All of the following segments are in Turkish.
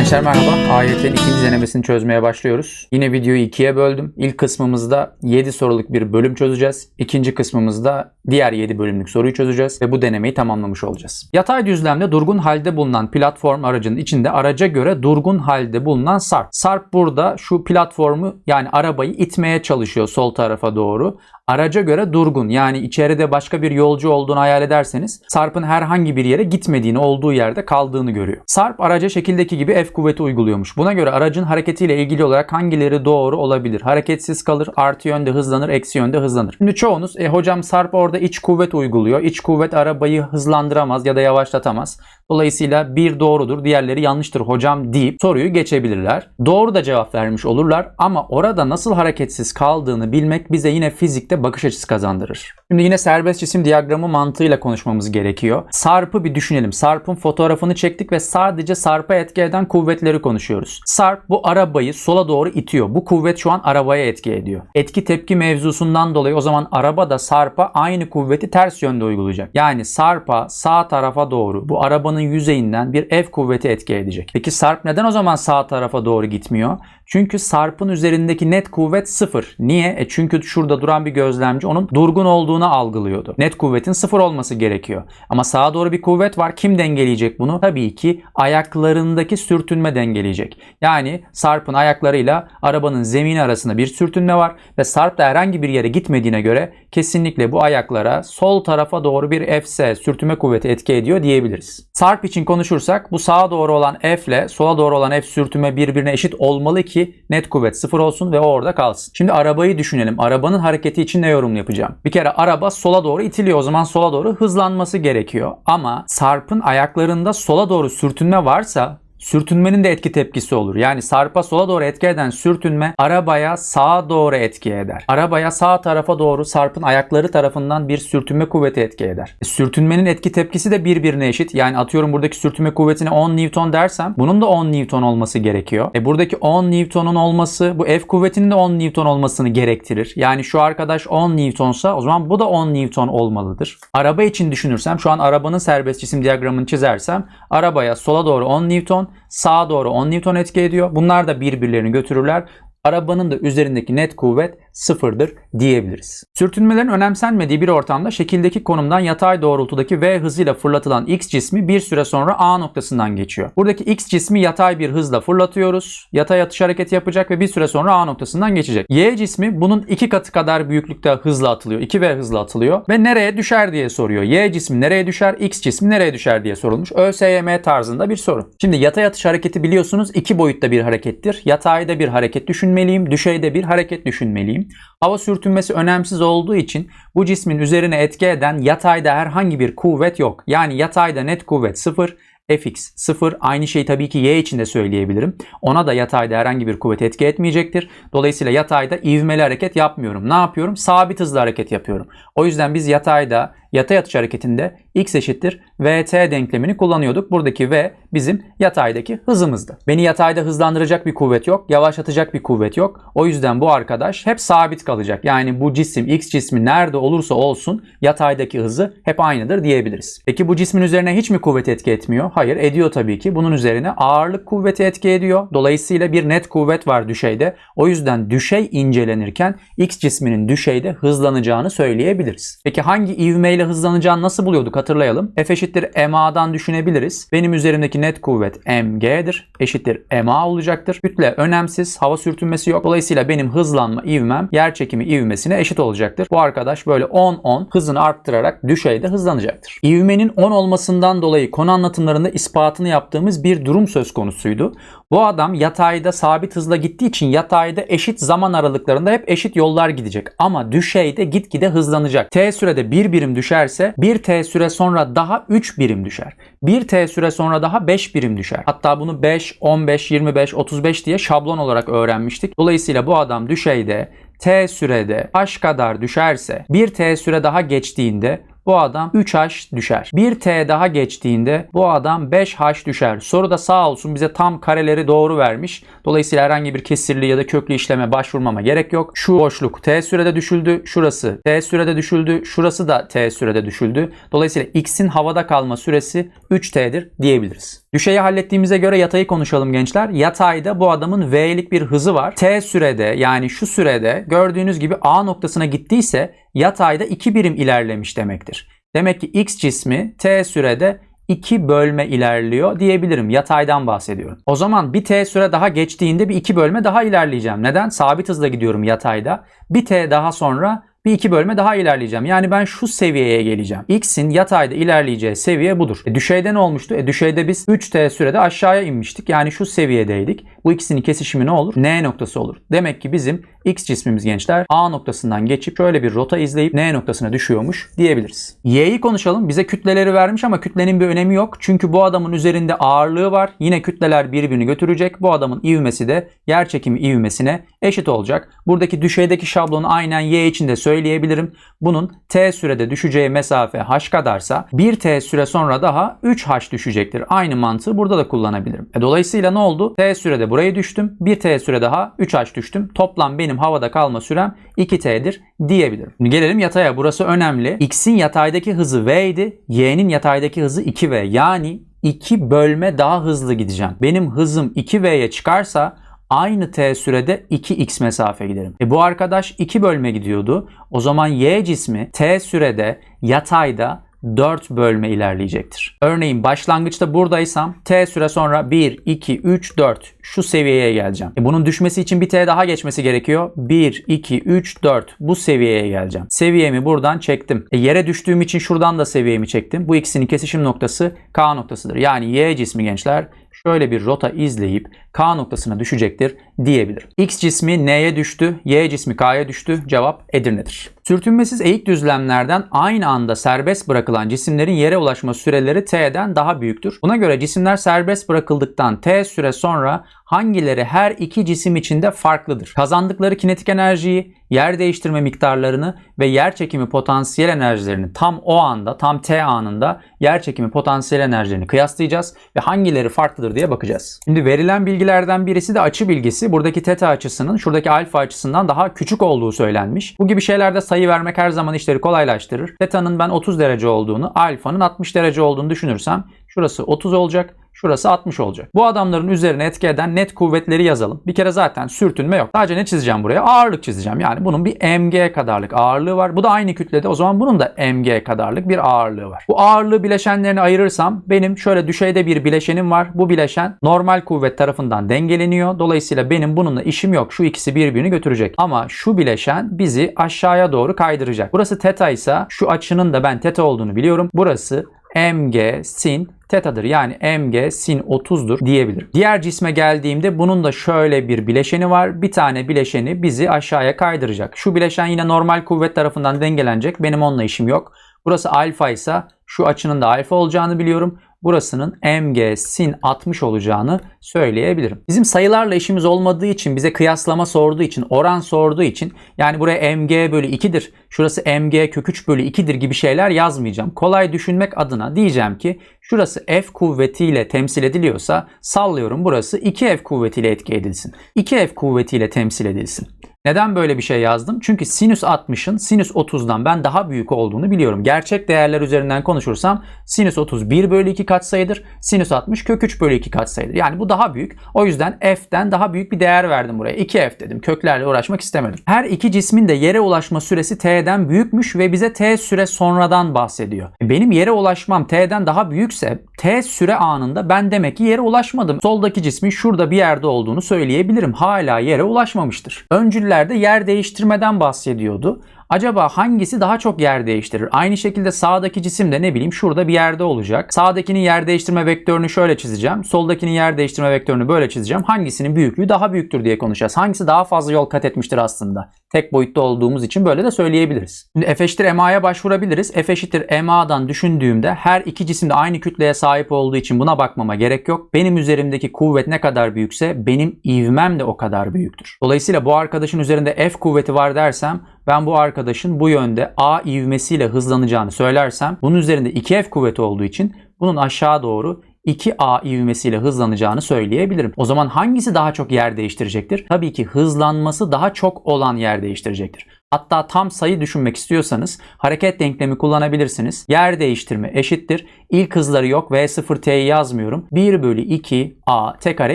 Gençler merhaba. AYT'nin ikinci denemesini çözmeye başlıyoruz. Yine videoyu ikiye böldüm. İlk kısmımızda 7 soruluk bir bölüm çözeceğiz. İkinci kısmımızda diğer 7 bölümlük soruyu çözeceğiz ve bu denemeyi tamamlamış olacağız. Yatay düzlemde durgun halde bulunan platform aracının içinde araca göre durgun halde bulunan sarp. Sarp burada şu platformu yani arabayı itmeye çalışıyor sol tarafa doğru. Araca göre durgun yani içeride başka bir yolcu olduğunu hayal ederseniz Sarp'ın herhangi bir yere gitmediğini olduğu yerde kaldığını görüyor. Sarp araca şekildeki gibi F kuvveti uyguluyormuş. Buna göre aracın hareketiyle ilgili olarak hangileri doğru olabilir? Hareketsiz kalır, artı yönde hızlanır, eksi yönde hızlanır. Şimdi çoğunuz e, hocam Sarp orada iç kuvvet uyguluyor. İç kuvvet arabayı hızlandıramaz ya da yavaşlatamaz. Dolayısıyla bir doğrudur, diğerleri yanlıştır hocam deyip soruyu geçebilirler. Doğru da cevap vermiş olurlar ama orada nasıl hareketsiz kaldığını bilmek bize yine fizikte bakış açısı kazandırır. Şimdi yine serbest cisim diyagramı mantığıyla konuşmamız gerekiyor. Sarp'ı bir düşünelim. Sarp'ın fotoğrafını çektik ve sadece Sarp'a etki eden kuvvetleri konuşuyoruz. Sarp bu arabayı sola doğru itiyor. Bu kuvvet şu an arabaya etki ediyor. Etki tepki mevzusundan dolayı o zaman araba da Sarp'a aynı kuvveti ters yönde uygulayacak. Yani Sarp'a sağ tarafa doğru bu arabanın yüzeyinden bir F kuvveti etki edecek. Peki Sarp neden o zaman sağ tarafa doğru gitmiyor? Çünkü Sarp'ın üzerindeki net kuvvet sıfır. Niye? E çünkü şurada duran bir gözlemci onun durgun olduğunu algılıyordu. Net kuvvetin sıfır olması gerekiyor. Ama sağa doğru bir kuvvet var. Kim dengeleyecek bunu? Tabii ki ayaklarındaki sürtünme dengeleyecek. Yani Sarp'ın ayaklarıyla arabanın zemini arasında bir sürtünme var ve Sarp da herhangi bir yere gitmediğine göre kesinlikle bu ayaklara sol tarafa doğru bir Fs sürtünme kuvveti etki ediyor diyebiliriz. Sarp için konuşursak bu sağa doğru olan F ile sola doğru olan F sürtünme birbirine eşit olmalı ki net kuvvet sıfır olsun ve o orada kalsın. Şimdi arabayı düşünelim. Arabanın hareketi için ne yorum yapacağım? Bir kere araba sola doğru itiliyor. O zaman sola doğru hızlanması gerekiyor. Ama Sarp'ın ayaklarında sola doğru sürtünme varsa Sürtünmenin de etki tepkisi olur. Yani sarpa sola doğru etki eden sürtünme arabaya sağa doğru etki eder. Arabaya sağ tarafa doğru sarpın ayakları tarafından bir sürtünme kuvveti etki eder. E, sürtünmenin etki tepkisi de birbirine eşit. Yani atıyorum buradaki sürtünme kuvvetine 10 Newton dersem bunun da 10 Newton olması gerekiyor. E buradaki 10 Newton'un olması bu F kuvvetinin de 10 Newton olmasını gerektirir. Yani şu arkadaş 10 Newton'sa o zaman bu da 10 Newton olmalıdır. Araba için düşünürsem şu an arabanın serbest cisim diyagramını çizersem arabaya sola doğru 10 Newton sağa doğru 10 Newton etki ediyor. Bunlar da birbirlerini götürürler. Arabanın da üzerindeki net kuvvet sıfırdır diyebiliriz. Sürtünmelerin önemsenmediği bir ortamda şekildeki konumdan yatay doğrultudaki v hızıyla fırlatılan x cismi bir süre sonra A noktasından geçiyor. Buradaki x cismi yatay bir hızla fırlatıyoruz. Yatay atış hareketi yapacak ve bir süre sonra A noktasından geçecek. Y cismi bunun iki katı kadar büyüklükte hızla atılıyor. 2v hızla atılıyor ve nereye düşer diye soruyor. Y cismi nereye düşer, x cismi nereye düşer diye sorulmuş. ÖSYM tarzında bir soru. Şimdi yatay atış hareketi biliyorsunuz iki boyutta bir harekettir. Yatayda bir hareket düşünmeliyim, düşeyde bir hareket düşünmeliyim. Hava sürtünmesi önemsiz olduğu için bu cismin üzerine etki eden yatayda herhangi bir kuvvet yok. Yani yatayda net kuvvet 0, fx 0. Aynı şeyi tabii ki y için de söyleyebilirim. Ona da yatayda herhangi bir kuvvet etki etmeyecektir. Dolayısıyla yatayda ivmeli hareket yapmıyorum. Ne yapıyorum? Sabit hızlı hareket yapıyorum. O yüzden biz yatayda yatay atış hareketinde x eşittir vt denklemini kullanıyorduk. Buradaki v bizim yataydaki hızımızdı. Beni yatayda hızlandıracak bir kuvvet yok, yavaşlatacak bir kuvvet yok. O yüzden bu arkadaş hep sabit kalacak. Yani bu cisim x cismi nerede olursa olsun yataydaki hızı hep aynıdır diyebiliriz. Peki bu cismin üzerine hiç mi kuvvet etki etmiyor? Hayır ediyor tabii ki. Bunun üzerine ağırlık kuvveti etki ediyor. Dolayısıyla bir net kuvvet var düşeyde. O yüzden düşey incelenirken x cisminin düşeyde hızlanacağını söyleyebiliriz. Peki hangi ivmeyle hızlanacağını nasıl buluyorduk hatırlayalım. F eşittir MA'dan düşünebiliriz. Benim üzerimdeki net kuvvet MG'dir. Eşittir MA olacaktır. Kütle önemsiz. Hava sürtünmesi yok. Dolayısıyla benim hızlanma ivmem yer çekimi ivmesine eşit olacaktır. Bu arkadaş böyle 10-10 hızını arttırarak düşeyde hızlanacaktır. İvmenin 10 olmasından dolayı konu anlatımlarında ispatını yaptığımız bir durum söz konusuydu. Bu adam yatayda sabit hızla gittiği için yatayda eşit zaman aralıklarında hep eşit yollar gidecek. Ama düşeyde gitgide hızlanacak. T sürede 1 birim düşerse 1 T süre sonra daha 3 birim düşer. 1 T süre sonra daha 5 birim düşer. Hatta bunu 5, 15, 25, 35 diye şablon olarak öğrenmiştik. Dolayısıyla bu adam düşeyde t sürede h kadar düşerse 1 t süre daha geçtiğinde bu adam 3H düşer. 1T daha geçtiğinde bu adam 5H düşer. Soruda sağ olsun bize tam kareleri doğru vermiş. Dolayısıyla herhangi bir kesirli ya da köklü işleme başvurmama gerek yok. Şu boşluk T sürede düşüldü. Şurası T sürede düşüldü. Şurası da T sürede düşüldü. Dolayısıyla X'in havada kalma süresi 3T'dir diyebiliriz. Düşeyi hallettiğimize göre yatayı konuşalım gençler. Yatayda bu adamın V'lik bir hızı var. T sürede yani şu sürede gördüğünüz gibi A noktasına gittiyse yatayda 2 birim ilerlemiş demektir. Demek ki X cismi T sürede 2 bölme ilerliyor diyebilirim. Yataydan bahsediyorum. O zaman bir T süre daha geçtiğinde bir 2 bölme daha ilerleyeceğim. Neden? Sabit hızla gidiyorum yatayda. Bir T daha sonra bir iki bölme daha ilerleyeceğim. Yani ben şu seviyeye geleceğim. X'in yatayda ilerleyeceği seviye budur. E düşeyde ne olmuştu? E düşeyde biz 3T sürede aşağıya inmiştik. Yani şu seviyedeydik. Bu ikisinin kesişimi ne olur? N noktası olur. Demek ki bizim X cismimiz gençler A noktasından geçip şöyle bir rota izleyip N noktasına düşüyormuş diyebiliriz. Y'yi konuşalım. Bize kütleleri vermiş ama kütlenin bir önemi yok. Çünkü bu adamın üzerinde ağırlığı var. Yine kütleler birbirini götürecek. Bu adamın ivmesi de yer çekimi ivmesine eşit olacak. Buradaki düşeydeki şablonu aynen Y için de söyleyebilirim. Bunun T sürede düşeceği mesafe H kadarsa 1 T süre sonra daha 3H düşecektir. Aynı mantığı burada da kullanabilirim. E dolayısıyla ne oldu? T sürede buraya düştüm. 1 T süre daha 3H düştüm. Toplam benim havada kalma sürem 2T'dir diyebilirim. Şimdi gelelim yataya. Burası önemli. X'in yataydaki hızı V idi. Y'nin yataydaki hızı 2V. Yani 2 bölme daha hızlı gideceğim. Benim hızım 2V'ye çıkarsa aynı t sürede 2x mesafe giderim. E bu arkadaş 2 bölme gidiyordu. O zaman y cismi t sürede yatayda 4 bölme ilerleyecektir. Örneğin başlangıçta buradaysam t süre sonra 1, 2, 3, 4 şu seviyeye geleceğim. E bunun düşmesi için bir t daha geçmesi gerekiyor. 1, 2, 3, 4 bu seviyeye geleceğim. Seviyemi buradan çektim. E yere düştüğüm için şuradan da seviyemi çektim. Bu ikisinin kesişim noktası K noktasıdır. Yani y cismi gençler şöyle bir rota izleyip K noktasına düşecektir diyebilirim. X cismi N'ye düştü, Y cismi K'ya düştü. Cevap Edirne'dir. Sürtünmesiz eğik düzlemlerden aynı anda serbest bırakılan cisimlerin yere ulaşma süreleri T'den daha büyüktür. Buna göre cisimler serbest bırakıldıktan T süre sonra hangileri her iki cisim içinde farklıdır? Kazandıkları kinetik enerjiyi, yer değiştirme miktarlarını ve yer çekimi potansiyel enerjilerini tam o anda, tam T anında yer çekimi potansiyel enerjilerini kıyaslayacağız ve hangileri farklıdır diye bakacağız. Şimdi verilen bilgilerden birisi de açı bilgisi. Buradaki teta açısının şuradaki alfa açısından daha küçük olduğu söylenmiş. Bu gibi şeylerde sayı vermek her zaman işleri kolaylaştırır. Teta'nın ben 30 derece olduğunu, alfanın 60 derece olduğunu düşünürsem şurası 30 olacak. Şurası 60 olacak. Bu adamların üzerine etki eden net kuvvetleri yazalım. Bir kere zaten sürtünme yok. Sadece ne çizeceğim buraya? Ağırlık çizeceğim. Yani bunun bir mg kadarlık ağırlığı var. Bu da aynı kütlede. O zaman bunun da mg kadarlık bir ağırlığı var. Bu ağırlığı bileşenlerine ayırırsam benim şöyle düşeyde bir bileşenim var. Bu bileşen normal kuvvet tarafından dengeleniyor. Dolayısıyla benim bununla işim yok. Şu ikisi birbirini götürecek. Ama şu bileşen bizi aşağıya doğru kaydıracak. Burası teta ise şu açının da ben teta olduğunu biliyorum. Burası mg sin tetadır. Yani mg sin 30'dur diyebilirim. Diğer cisme geldiğimde bunun da şöyle bir bileşeni var. Bir tane bileşeni bizi aşağıya kaydıracak. Şu bileşen yine normal kuvvet tarafından dengelenecek. Benim onunla işim yok. Burası alfa ise şu açının da alfa olacağını biliyorum burasının mg sin 60 olacağını söyleyebilirim. Bizim sayılarla işimiz olmadığı için bize kıyaslama sorduğu için oran sorduğu için yani buraya mg bölü 2'dir şurası mg kök 3 bölü 2'dir gibi şeyler yazmayacağım. Kolay düşünmek adına diyeceğim ki şurası f kuvvetiyle temsil ediliyorsa sallıyorum burası 2f kuvvetiyle etki edilsin. 2f kuvvetiyle temsil edilsin. Neden böyle bir şey yazdım? Çünkü sinüs 60'ın sinüs 30'dan ben daha büyük olduğunu biliyorum. Gerçek değerler üzerinden konuşursam sinüs 30 1 bölü 2 katsayıdır. Sinüs 60 kök 3 bölü 2 katsayıdır. Yani bu daha büyük. O yüzden f'den daha büyük bir değer verdim buraya. 2f dedim. Köklerle uğraşmak istemedim. Her iki cismin de yere ulaşma süresi t'den büyükmüş ve bize t süre sonradan bahsediyor. Benim yere ulaşmam t'den daha büyükse t süre anında ben demek ki yere ulaşmadım. Soldaki cismin şurada bir yerde olduğunu söyleyebilirim. Hala yere ulaşmamıştır. Öncül öncülerde yer değiştirmeden bahsediyordu. Acaba hangisi daha çok yer değiştirir? Aynı şekilde sağdaki cisim de ne bileyim şurada bir yerde olacak. Sağdakinin yer değiştirme vektörünü şöyle çizeceğim. Soldakinin yer değiştirme vektörünü böyle çizeceğim. Hangisinin büyüklüğü daha büyüktür diye konuşacağız. Hangisi daha fazla yol kat etmiştir aslında? Tek boyutta olduğumuz için böyle de söyleyebiliriz. Şimdi F eşittir MA'ya başvurabiliriz. F eşittir MA'dan düşündüğümde her iki cisim de aynı kütleye sahip olduğu için buna bakmama gerek yok. Benim üzerimdeki kuvvet ne kadar büyükse benim ivmem de o kadar büyüktür. Dolayısıyla bu arkadaşın üzerinde F kuvveti var dersem ben bu arkadaşın bu yönde A ivmesiyle hızlanacağını söylersem bunun üzerinde 2F kuvveti olduğu için bunun aşağı doğru 2A ivmesiyle hızlanacağını söyleyebilirim. O zaman hangisi daha çok yer değiştirecektir? Tabii ki hızlanması daha çok olan yer değiştirecektir. Hatta tam sayı düşünmek istiyorsanız hareket denklemi kullanabilirsiniz. Yer değiştirme eşittir. İlk hızları yok V0t'yi yazmıyorum. 1 bölü 2 a t kare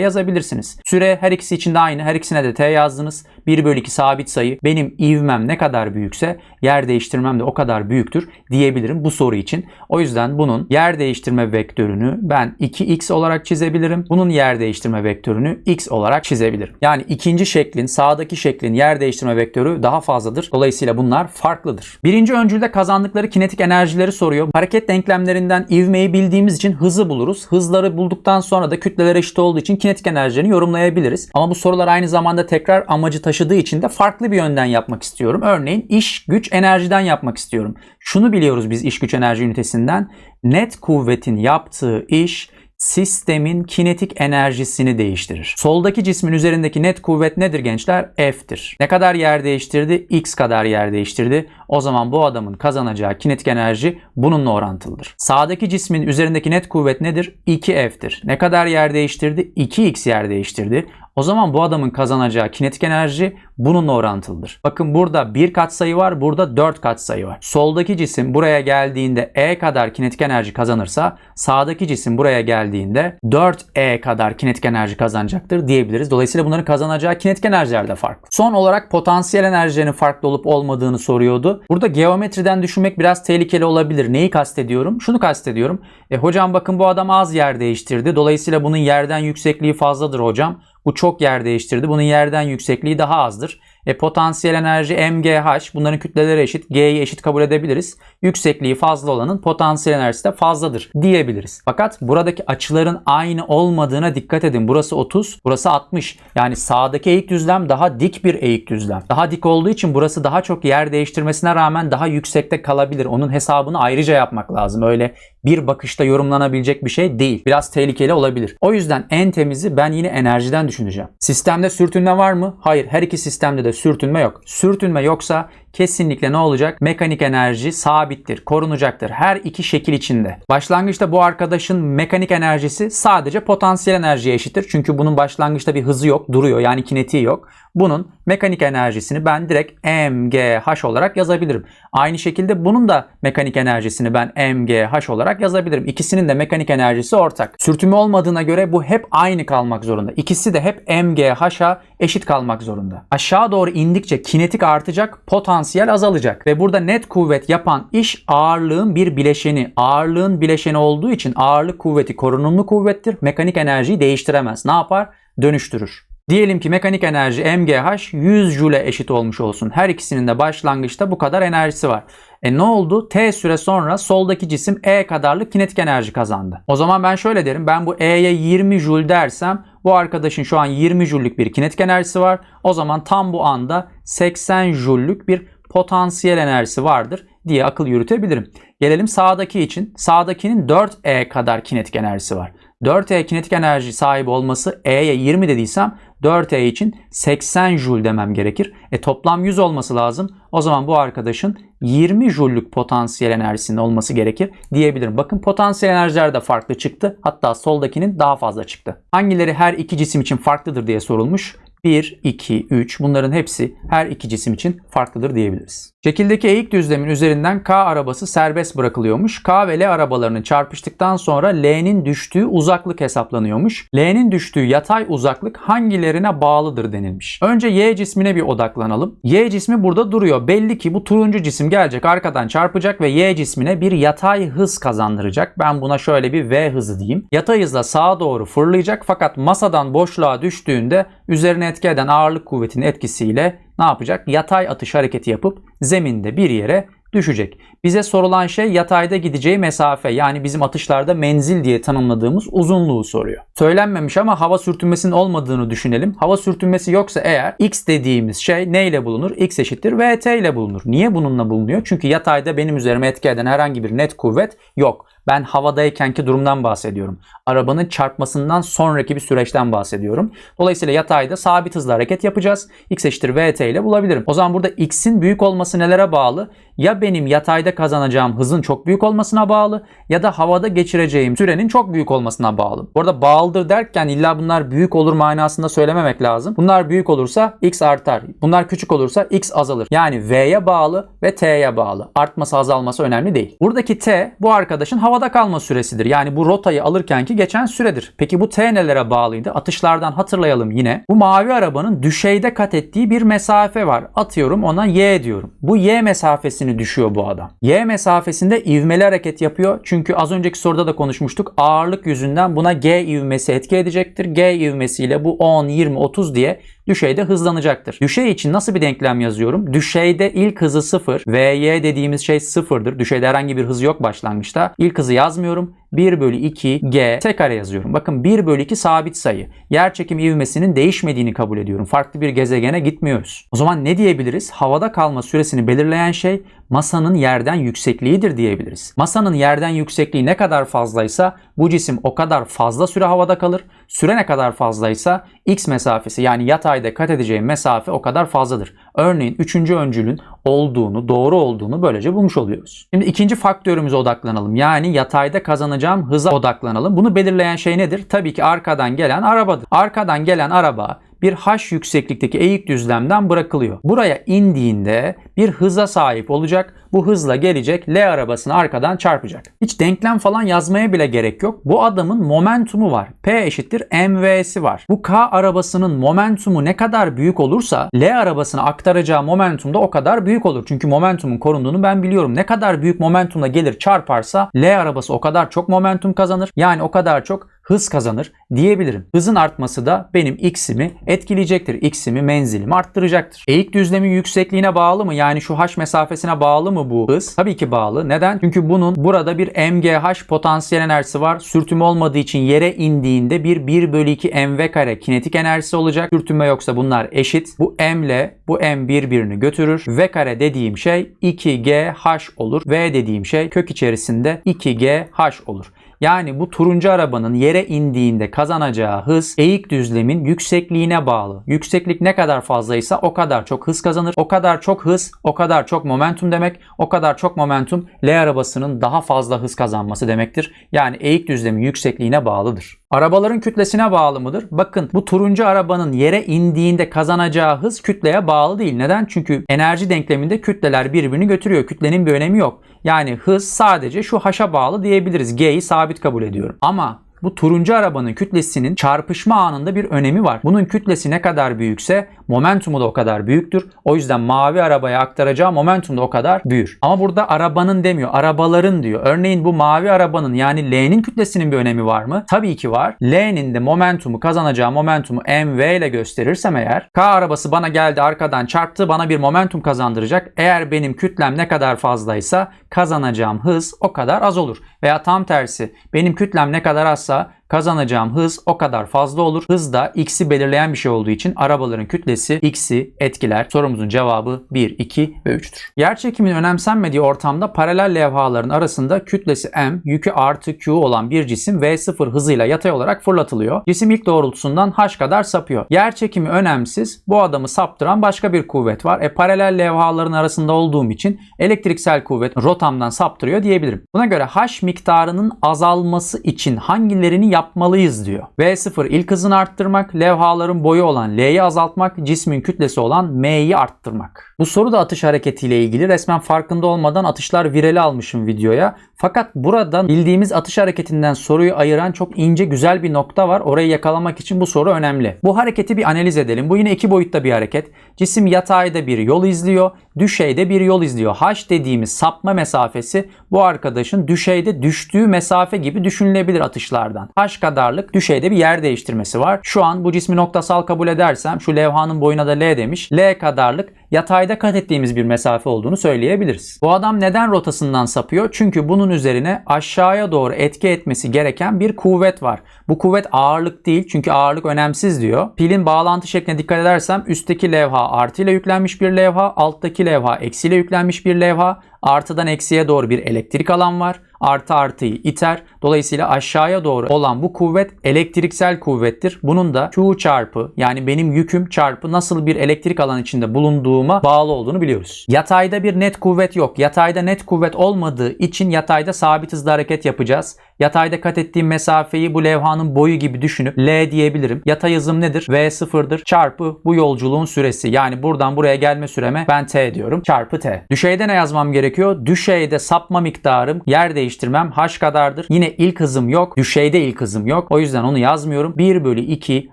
yazabilirsiniz. Süre her ikisi için de aynı. Her ikisine de t yazdınız. 1 bölü 2 sabit sayı. Benim ivmem ne kadar büyükse yer değiştirmem de o kadar büyüktür diyebilirim bu soru için. O yüzden bunun yer değiştirme vektörünü ben 2x olarak çizebilirim. Bunun yer değiştirme vektörünü x olarak çizebilirim. Yani ikinci şeklin sağdaki şeklin yer değiştirme vektörü daha fazladır. Dolayısıyla bunlar farklıdır. Birinci öncülde kazandıkları kinetik enerjileri soruyor. Hareket denklemlerinden ivmeyi bildiğimiz için hızı buluruz. Hızları bulduktan sonra da kütleler eşit olduğu için kinetik enerjilerini yorumlayabiliriz. Ama bu sorular aynı zamanda tekrar amacı taşıdığı için de farklı bir yönden yapmak istiyorum. Örneğin iş, güç, enerjiden yapmak istiyorum. Şunu biliyoruz biz iş güç enerji ünitesinden. Net kuvvetin yaptığı iş sistemin kinetik enerjisini değiştirir. Soldaki cismin üzerindeki net kuvvet nedir gençler? F'tir. Ne kadar yer değiştirdi? X kadar yer değiştirdi. O zaman bu adamın kazanacağı kinetik enerji bununla orantılıdır. Sağdaki cismin üzerindeki net kuvvet nedir? 2F'tir. Ne kadar yer değiştirdi? 2X yer değiştirdi. O zaman bu adamın kazanacağı kinetik enerji bununla orantılıdır. Bakın burada bir katsayı var, burada 4 katsayı var. Soldaki cisim buraya geldiğinde E kadar kinetik enerji kazanırsa sağdaki cisim buraya geldiğinde 4E kadar kinetik enerji kazanacaktır diyebiliriz. Dolayısıyla bunların kazanacağı kinetik enerjiler de farklı. Son olarak potansiyel enerjilerin farklı olup olmadığını soruyordu. Burada geometriden düşünmek biraz tehlikeli olabilir. Neyi kastediyorum? Şunu kastediyorum. E, hocam bakın bu adam az yer değiştirdi. Dolayısıyla bunun yerden yüksekliği fazladır hocam. Bu çok yer değiştirdi. Bunun yerden yüksekliği daha azdır. E, potansiyel enerji MGH bunların kütleleri eşit. G'yi eşit kabul edebiliriz. Yüksekliği fazla olanın potansiyel enerjisi de fazladır diyebiliriz. Fakat buradaki açıların aynı olmadığına dikkat edin. Burası 30, burası 60. Yani sağdaki eğik düzlem daha dik bir eğik düzlem. Daha dik olduğu için burası daha çok yer değiştirmesine rağmen daha yüksekte kalabilir. Onun hesabını ayrıca yapmak lazım. Öyle bir bakışta yorumlanabilecek bir şey değil. Biraz tehlikeli olabilir. O yüzden en temizi ben yine enerjiden düşüneceğim. Sistemde sürtünme var mı? Hayır. Her iki sistemde de sürtünme yok. Sürtünme yoksa kesinlikle ne olacak? Mekanik enerji sabittir, korunacaktır. Her iki şekil içinde. Başlangıçta bu arkadaşın mekanik enerjisi sadece potansiyel enerjiye eşittir. Çünkü bunun başlangıçta bir hızı yok, duruyor. Yani kinetiği yok. Bunun mekanik enerjisini ben direkt mgh olarak yazabilirim. Aynı şekilde bunun da mekanik enerjisini ben mgh olarak yazabilirim. İkisinin de mekanik enerjisi ortak. Sürtünme olmadığına göre bu hep aynı kalmak zorunda. İkisi de hep mgh'a eşit kalmak zorunda. Aşağı doğru indikçe kinetik artacak, potansiyel azalacak. Ve burada net kuvvet yapan iş ağırlığın bir bileşeni. Ağırlığın bileşeni olduğu için ağırlık kuvveti korunumlu kuvvettir. Mekanik enerjiyi değiştiremez. Ne yapar? Dönüştürür. Diyelim ki mekanik enerji MGH 100 Joule eşit olmuş olsun. Her ikisinin de başlangıçta bu kadar enerjisi var. E ne oldu? T süre sonra soldaki cisim E kadarlık kinetik enerji kazandı. O zaman ben şöyle derim. Ben bu E'ye 20 Joule dersem bu arkadaşın şu an 20 Joule'lük bir kinetik enerjisi var. O zaman tam bu anda 80 Joule'lük bir potansiyel enerjisi vardır diye akıl yürütebilirim. Gelelim sağdaki için. Sağdakinin 4E kadar kinetik enerjisi var. 4E kinetik enerji sahibi olması E'ye 20 dediysem 4E için 80 Joule demem gerekir. E toplam 100 olması lazım. O zaman bu arkadaşın 20 Joule'lük potansiyel enerjisinin olması gerekir diyebilirim. Bakın potansiyel enerjiler de farklı çıktı. Hatta soldakinin daha fazla çıktı. Hangileri her iki cisim için farklıdır diye sorulmuş. 1, 2, 3 bunların hepsi her iki cisim için farklıdır diyebiliriz. Şekildeki eğik düzlemin üzerinden K arabası serbest bırakılıyormuş. K ve L arabalarının çarpıştıktan sonra L'nin düştüğü uzaklık hesaplanıyormuş. L'nin düştüğü yatay uzaklık hangilerine bağlıdır denilmiş. Önce Y cismine bir odaklanalım. Y cismi burada duruyor. Belli ki bu turuncu cisim gelecek arkadan çarpacak ve Y cismine bir yatay hız kazandıracak. Ben buna şöyle bir V hızı diyeyim. Yatay hızla sağa doğru fırlayacak fakat masadan boşluğa düştüğünde üzerine etki eden ağırlık kuvvetinin etkisiyle ne yapacak? Yatay atış hareketi yapıp zeminde bir yere düşecek. Bize sorulan şey yatayda gideceği mesafe yani bizim atışlarda menzil diye tanımladığımız uzunluğu soruyor. Söylenmemiş ama hava sürtünmesinin olmadığını düşünelim. Hava sürtünmesi yoksa eğer x dediğimiz şey neyle bulunur? x eşittir vt ile bulunur. Niye bununla bulunuyor? Çünkü yatayda benim üzerime etki eden herhangi bir net kuvvet yok. Ben havadaykenki durumdan bahsediyorum. Arabanın çarpmasından sonraki bir süreçten bahsediyorum. Dolayısıyla yatayda sabit hızla hareket yapacağız. x eşittir vt ile bulabilirim. O zaman burada x'in büyük olması nelere bağlı? Ya benim yatayda kazanacağım hızın çok büyük olmasına bağlı ya da havada geçireceğim sürenin çok büyük olmasına bağlı. Bu arada bağlıdır derken illa bunlar büyük olur manasında söylememek lazım. Bunlar büyük olursa x artar. Bunlar küçük olursa x azalır. Yani v'ye bağlı ve t'ye bağlı. Artması azalması önemli değil. Buradaki t bu arkadaşın havada kalma süresidir. Yani bu rotayı alırkenki geçen süredir. Peki bu t nelere bağlıydı? Atışlardan hatırlayalım yine. Bu mavi arabanın düşeyde kat ettiği bir mesafe var. Atıyorum ona y diyorum. Bu y mesafesini düşüyor bu adam. Y mesafesinde ivmeli hareket yapıyor. Çünkü az önceki soruda da konuşmuştuk. Ağırlık yüzünden buna g ivmesi etki edecektir. G ivmesiyle bu 10, 20, 30 diye düşeyde hızlanacaktır. Düşey için nasıl bir denklem yazıyorum? Düşeyde ilk hızı 0. Vy dediğimiz şey 0'dır. Düşeyde herhangi bir hız yok başlangıçta. İlk hızı yazmıyorum. 1 bölü 2 g t kare yazıyorum. Bakın 1 bölü 2 sabit sayı. Yerçekim ivmesinin değişmediğini kabul ediyorum. Farklı bir gezegene gitmiyoruz. O zaman ne diyebiliriz? Havada kalma süresini belirleyen şey masanın yerden yüksekliğidir diyebiliriz. Masanın yerden yüksekliği ne kadar fazlaysa bu cisim o kadar fazla süre havada kalır. Süre ne kadar fazlaysa x mesafesi yani yatayda kat edeceğim mesafe o kadar fazladır. Örneğin 3. öncülün olduğunu, doğru olduğunu böylece bulmuş oluyoruz. Şimdi ikinci faktörümüze odaklanalım. Yani yatayda kazanacağım hıza odaklanalım. Bunu belirleyen şey nedir? Tabii ki arkadan gelen arabadır. Arkadan gelen araba bir h yükseklikteki eğik düzlemden bırakılıyor. Buraya indiğinde bir hıza sahip olacak. Bu hızla gelecek L arabasını arkadan çarpacak. Hiç denklem falan yazmaya bile gerek yok. Bu adamın momentumu var. P eşittir mv'si var. Bu K arabasının momentumu ne kadar büyük olursa L arabasına aktaracağı momentum da o kadar büyük olur. Çünkü momentumun korunduğunu ben biliyorum. Ne kadar büyük momentumla gelir çarparsa L arabası o kadar çok momentum kazanır. Yani o kadar çok hız kazanır diyebilirim. Hızın artması da benim x'imi etkileyecektir. X'imi, menzilimi arttıracaktır. Eğik düzlemin yüksekliğine bağlı mı? Yani şu h mesafesine bağlı mı bu hız? Tabii ki bağlı. Neden? Çünkü bunun burada bir mgh potansiyel enerjisi var. Sürtünme olmadığı için yere indiğinde bir 1 bölü 2 mv kare kinetik enerjisi olacak. Sürtünme yoksa bunlar eşit. Bu m ile bu m birbirini götürür. v kare dediğim şey 2gh olur. v dediğim şey kök içerisinde 2gh olur. Yani bu turuncu arabanın yere indiğinde kazanacağı hız eğik düzlemin yüksekliğine bağlı. Yükseklik ne kadar fazlaysa o kadar çok hız kazanır. O kadar çok hız, o kadar çok momentum demek. O kadar çok momentum L arabasının daha fazla hız kazanması demektir. Yani eğik düzlemin yüksekliğine bağlıdır. Arabaların kütlesine bağlı mıdır? Bakın bu turuncu arabanın yere indiğinde kazanacağı hız kütleye bağlı değil. Neden? Çünkü enerji denkleminde kütleler birbirini götürüyor. Kütlenin bir önemi yok. Yani hız sadece şu haşa bağlı diyebiliriz. G'yi sabit kabul ediyorum. Ama bu turuncu arabanın kütlesinin çarpışma anında bir önemi var. Bunun kütlesi ne kadar büyükse momentumu da o kadar büyüktür. O yüzden mavi arabaya aktaracağı momentum da o kadar büyür. Ama burada arabanın demiyor, arabaların diyor. Örneğin bu mavi arabanın yani L'nin kütlesinin bir önemi var mı? Tabii ki var. L'nin de momentumu kazanacağı momentumu mv ile gösterirsem eğer K arabası bana geldi arkadan çarptı bana bir momentum kazandıracak. Eğer benim kütlem ne kadar fazlaysa kazanacağım hız o kadar az olur. Veya tam tersi benim kütlem ne kadar varsa kazanacağım hız o kadar fazla olur. Hız da x'i belirleyen bir şey olduğu için arabaların kütlesi x'i etkiler. Sorumuzun cevabı 1, 2 ve 3'tür. Yerçekimin önemsenmediği ortamda paralel levhaların arasında kütlesi m, yükü artı q olan bir cisim v0 hızıyla yatay olarak fırlatılıyor. Cisim ilk doğrultusundan h kadar sapıyor. Yerçekimi önemsiz. Bu adamı saptıran başka bir kuvvet var. E paralel levhaların arasında olduğum için elektriksel kuvvet rotamdan saptırıyor diyebilirim. Buna göre h miktarının azalması için hangilerini yapmalıyız diyor. V0 ilk hızını arttırmak, levhaların boyu olan L'yi azaltmak, cismin kütlesi olan M'yi arttırmak. Bu soru da atış hareketiyle ilgili. Resmen farkında olmadan atışlar vireli almışım videoya. Fakat burada bildiğimiz atış hareketinden soruyu ayıran çok ince güzel bir nokta var. Orayı yakalamak için bu soru önemli. Bu hareketi bir analiz edelim. Bu yine iki boyutta bir hareket. Cisim yatayda bir yol izliyor. Düşeyde bir yol izliyor. H dediğimiz sapma mesafesi bu arkadaşın düşeyde düştüğü mesafe gibi düşünülebilir atışlardan. H kadarlık düşeyde bir yer değiştirmesi var. Şu an bu cismi noktasal kabul edersem şu levhanın boyuna da L demiş. L kadarlık yatayda kat ettiğimiz bir mesafe olduğunu söyleyebiliriz. Bu adam neden rotasından sapıyor? Çünkü bunun üzerine aşağıya doğru etki etmesi gereken bir kuvvet var. Bu kuvvet ağırlık değil çünkü ağırlık önemsiz diyor. Pilin bağlantı şekline dikkat edersem üstteki levha artı ile yüklenmiş bir levha, alttaki levha eksi ile yüklenmiş bir levha. Artıdan eksiye doğru bir elektrik alan var. Artı artıyı iter. Dolayısıyla aşağıya doğru olan bu kuvvet elektriksel kuvvettir. Bunun da Q çarpı yani benim yüküm çarpı nasıl bir elektrik alan içinde bulunduğuma bağlı olduğunu biliyoruz. Yatayda bir net kuvvet yok. Yatayda net kuvvet olmadığı için yatayda sabit hızda hareket yapacağız. Yatayda kat ettiğim mesafeyi bu levhanın boyu gibi düşünüp L diyebilirim. Yatay hızım nedir? V sıfırdır. Çarpı bu yolculuğun süresi. Yani buradan buraya gelme süreme ben T diyorum. Çarpı T. Düşeyde ne yazmam gerekiyor? Düşeyde sapma miktarım yer değiştirmem H kadardır. Yine ilk hızım yok. Düşeyde ilk hızım yok. O yüzden onu yazmıyorum. 1 bölü 2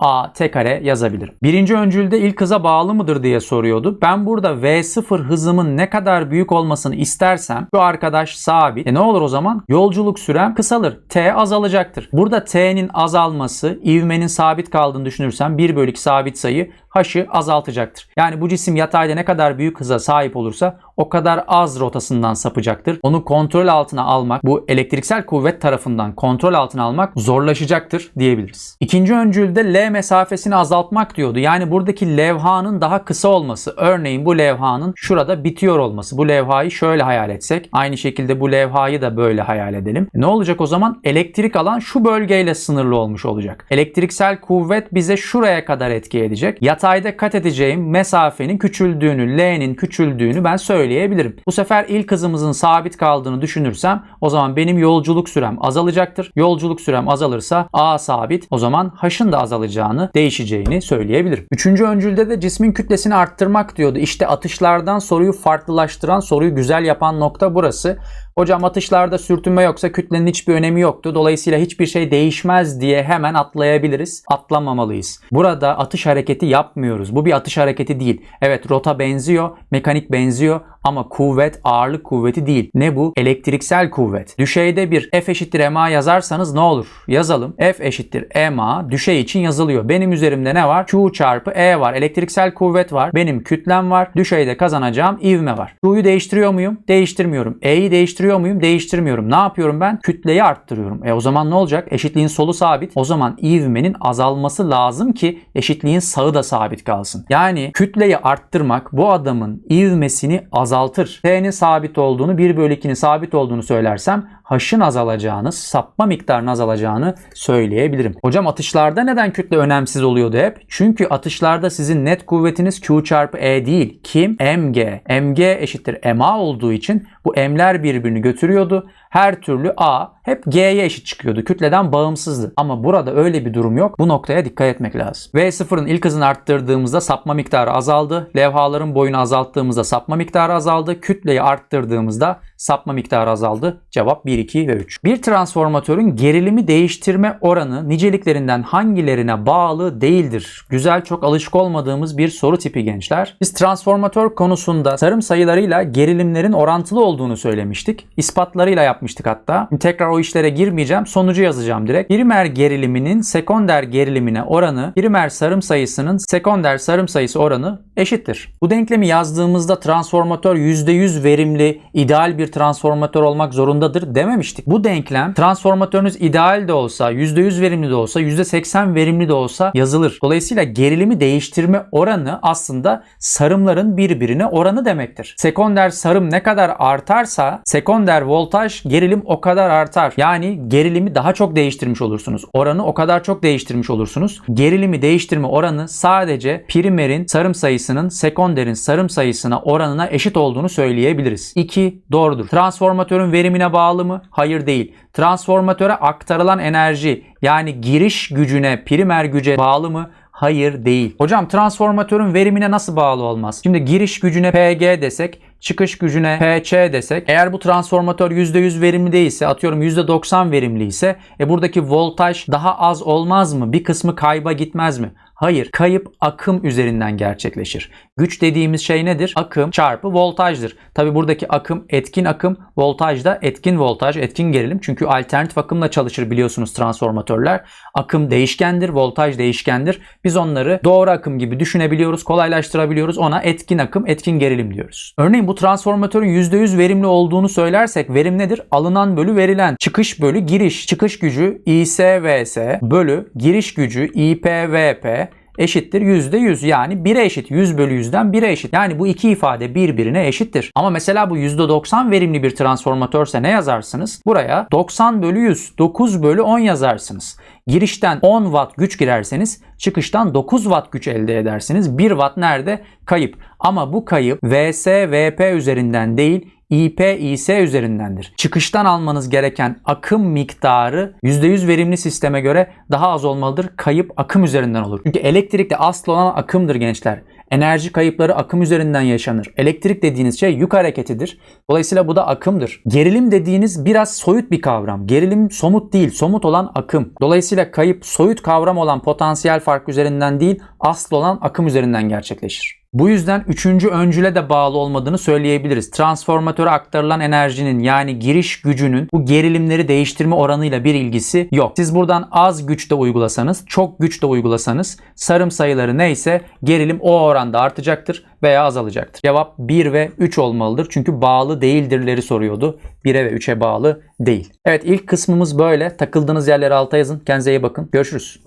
a t kare yazabilirim. Birinci öncülde ilk hıza bağlı mıdır diye soruyordu. Ben burada v0 hızımın ne kadar büyük olmasını istersem şu arkadaş sabit. E ne olur o zaman? Yolculuk sürem kısalır. T azalacaktır. Burada t'nin azalması ivmenin sabit kaldığını düşünürsem 1 bölü 2 sabit sayı h'ı azaltacaktır. Yani bu cisim yatayda ne kadar büyük hıza sahip olursa o kadar az rotasından sapacaktır. Onu kontrol altına almak, bu elektriksel kuvvet tarafından kontrol altına almak zorlaşacaktır diyebiliriz. İkinci öncülde L mesafesini azaltmak diyordu. Yani buradaki levhanın daha kısa olması. Örneğin bu levhanın şurada bitiyor olması. Bu levhayı şöyle hayal etsek. Aynı şekilde bu levhayı da böyle hayal edelim. Ne olacak o zaman? Elektrik alan şu bölgeyle sınırlı olmuş olacak. Elektriksel kuvvet bize şuraya kadar etki edecek. Yatayda kat edeceğim mesafenin küçüldüğünü, L'nin küçüldüğünü ben söyleyebilirim. Bu sefer ilk hızımızın sabit kaldığını düşünürsem o zaman benim yolculuk sürem azalacaktır. Yolculuk sürem azalırsa A sabit. O zaman H'ın da azalacağını, değişeceğini söyleyebilirim. Üçüncü öncülde de cismin kütlesini arttırmak diyordu. İşte atışlardan soruyu farklılaştıran, soruyu güzel yapan nokta burası. Hocam atışlarda sürtünme yoksa kütlenin hiçbir önemi yoktu. Dolayısıyla hiçbir şey değişmez diye hemen atlayabiliriz. Atlamamalıyız. Burada atış hareketi yapmıyoruz. Bu bir atış hareketi değil. Evet rota benziyor, mekanik benziyor ama kuvvet ağırlık kuvveti değil. Ne bu? Elektriksel kuvvet. Düşeyde bir F eşittir ma yazarsanız ne olur? Yazalım. F eşittir ma düşey için yazılıyor. Benim üzerimde ne var? Q çarpı E var. Elektriksel kuvvet var. Benim kütlem var. Düşeyde kazanacağım ivme var. Q'yu değiştiriyor muyum? Değiştirmiyorum. E'yi değiştiriyor muyum? Değiştirmiyorum. Ne yapıyorum ben? Kütleyi arttırıyorum. E o zaman ne olacak? Eşitliğin solu sabit. O zaman ivmenin azalması lazım ki eşitliğin sağı da sabit kalsın. Yani kütleyi arttırmak bu adamın ivmesini azaltır. T'nin sabit olduğunu 1 bölü 2'nin sabit olduğunu söylersem H'ın azalacağını, sapma miktarının azalacağını söyleyebilirim. Hocam atışlarda neden kütle önemsiz oluyordu hep? Çünkü atışlarda sizin net kuvvetiniz Q çarpı E değil. Kim? mg. mg eşittir ma olduğu için bu m'ler birbirini götürüyordu. Her türlü A hep G'ye eşit çıkıyordu. Kütleden bağımsızdı. Ama burada öyle bir durum yok. Bu noktaya dikkat etmek lazım. V0'ın ilk hızını arttırdığımızda sapma miktarı azaldı. Levhaların boyunu azalttığımızda sapma miktarı azaldı. Kütleyi arttırdığımızda sapma miktarı azaldı. Cevap 1, 2 ve 3. Bir transformatörün gerilimi değiştirme oranı niceliklerinden hangilerine bağlı değildir? Güzel çok alışık olmadığımız bir soru tipi gençler. Biz transformatör konusunda sarım sayılarıyla gerilimlerin orantılı olduğunu söylemiştik. İspatlarıyla yapmıştık hatta. Tekrar işlere girmeyeceğim. Sonucu yazacağım direkt. Primer geriliminin sekonder gerilimine oranı primer sarım sayısının sekonder sarım sayısı oranı eşittir. Bu denklemi yazdığımızda transformatör %100 verimli, ideal bir transformatör olmak zorundadır dememiştik. Bu denklem transformatörünüz ideal de olsa, %100 verimli de olsa, %80 verimli de olsa yazılır. Dolayısıyla gerilimi değiştirme oranı aslında sarımların birbirine oranı demektir. Sekonder sarım ne kadar artarsa sekonder voltaj gerilim o kadar artar. Yani gerilimi daha çok değiştirmiş olursunuz. Oranı o kadar çok değiştirmiş olursunuz. Gerilimi değiştirme oranı sadece primerin sarım sayısının sekonderin sarım sayısına oranına eşit olduğunu söyleyebiliriz. 2 doğrudur. Transformatörün verimine bağlı mı? Hayır değil. Transformatöre aktarılan enerji yani giriş gücüne, primer güce bağlı mı? Hayır değil. Hocam transformatörün verimine nasıl bağlı olmaz? Şimdi giriş gücüne PG desek çıkış gücüne PC desek eğer bu transformatör %100 verimli değilse atıyorum %90 verimli ise e buradaki voltaj daha az olmaz mı? Bir kısmı kayba gitmez mi? Hayır. Kayıp akım üzerinden gerçekleşir. Güç dediğimiz şey nedir? Akım çarpı voltajdır. Tabi buradaki akım etkin akım, voltaj da etkin voltaj, etkin gerilim. Çünkü alternatif akımla çalışır biliyorsunuz transformatörler. Akım değişkendir, voltaj değişkendir. Biz onları doğru akım gibi düşünebiliyoruz, kolaylaştırabiliyoruz. Ona etkin akım, etkin gerilim diyoruz. Örneğin bu transformatörün %100 verimli olduğunu söylersek verim nedir? Alınan bölü verilen. Çıkış bölü giriş. Çıkış gücü ISVS bölü giriş gücü IPVP eşittir %100 yani 1'e eşit. 100 bölü 100'den 1'e eşit. Yani bu iki ifade birbirine eşittir. Ama mesela bu %90 verimli bir transformatörse ne yazarsınız? Buraya 90 bölü 100, 9 bölü 10 yazarsınız. Girişten 10 watt güç girerseniz çıkıştan 9 watt güç elde edersiniz. 1 watt nerede? Kayıp. Ama bu kayıp VS, VP üzerinden değil IP, IS üzerindendir. Çıkıştan almanız gereken akım miktarı %100 verimli sisteme göre daha az olmalıdır. Kayıp akım üzerinden olur. Çünkü elektrikte asıl olan akımdır gençler. Enerji kayıpları akım üzerinden yaşanır. Elektrik dediğiniz şey yük hareketidir. Dolayısıyla bu da akımdır. Gerilim dediğiniz biraz soyut bir kavram. Gerilim somut değil, somut olan akım. Dolayısıyla kayıp soyut kavram olan potansiyel fark üzerinden değil, asıl olan akım üzerinden gerçekleşir. Bu yüzden üçüncü öncüle de bağlı olmadığını söyleyebiliriz. Transformatöre aktarılan enerjinin yani giriş gücünün bu gerilimleri değiştirme oranıyla bir ilgisi yok. Siz buradan az güçte uygulasanız, çok güçte uygulasanız sarım sayıları neyse gerilim o oranda artacaktır veya azalacaktır. Cevap 1 ve 3 olmalıdır. Çünkü bağlı değildirleri soruyordu. 1'e ve 3'e bağlı değil. Evet ilk kısmımız böyle. Takıldığınız yerleri alta yazın. Kendinize iyi bakın. Görüşürüz.